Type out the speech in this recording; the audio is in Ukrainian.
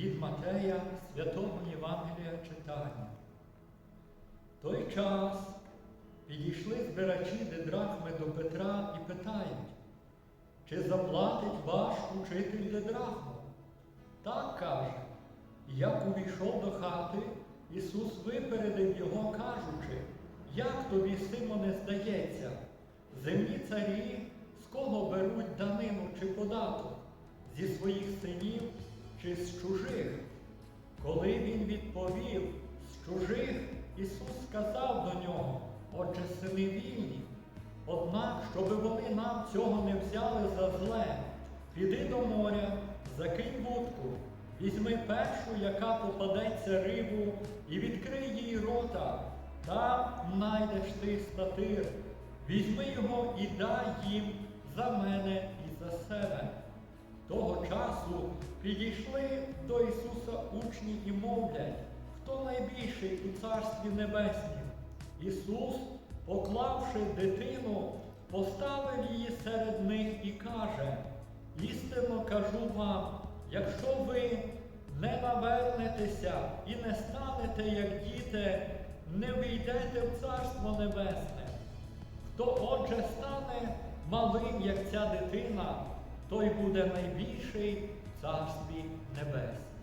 від Матея святого Євангелія читання. Той час підійшли збирачі дедрахми до Петра і питають, чи заплатить ваш учитель дедрахму? Так каже. Як увійшов до хати, Ісус випередив його, кажучи, як тобі, Симоне, здається, земні царі з кого беруть данину чи податок? Зі своїх синів чи з чужих? Коли він відповів з чужих, Ісус сказав до нього, отже, сини вільні. Однак, щоби вони нам цього не взяли за зле, піди до моря, закинь вудку, візьми першу, яка попадеться рибу, і відкрий їй рота, там найдеш ти статир. Візьми його і дай їм за мене і за себе. Того часу підійшли до Ісуса учні і мовлять, хто найбільший у Царстві Небеснім. Ісус, поклавши дитину, поставив її серед них і каже, істинно кажу вам, якщо ви не навернетеся і не станете, як діти, не війдете в Царство Небесне. Хто отже стане малим, як ця дитина, той буде найбільший в Царстві Небесному.